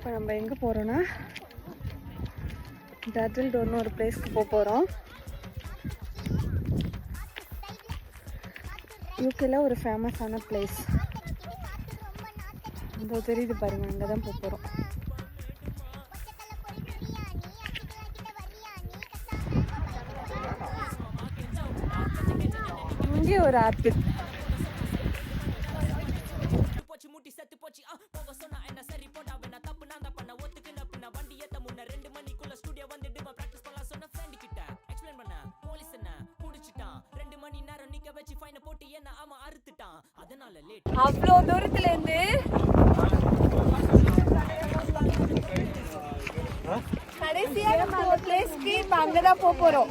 இப்போ நம்ம எங்கே போகிறோன்னா டர்டில் டோர்னு ஒரு பிளேஸ்க்கு போக போகிறோம். யூகேல ஒரு ஃபேமஸான பிளேஸ் இந்த தெரியுது பாருங்க அங்கே தான் போக போகிறோம். இங்கே ஒரு ஆப்பிள். அவ்வளோ தூரத்துலேருந்து கடைசியாக நம்ம ஒரு பிளேஸ்க்கு இப்போ அங்கே தான் போக போகிறோம்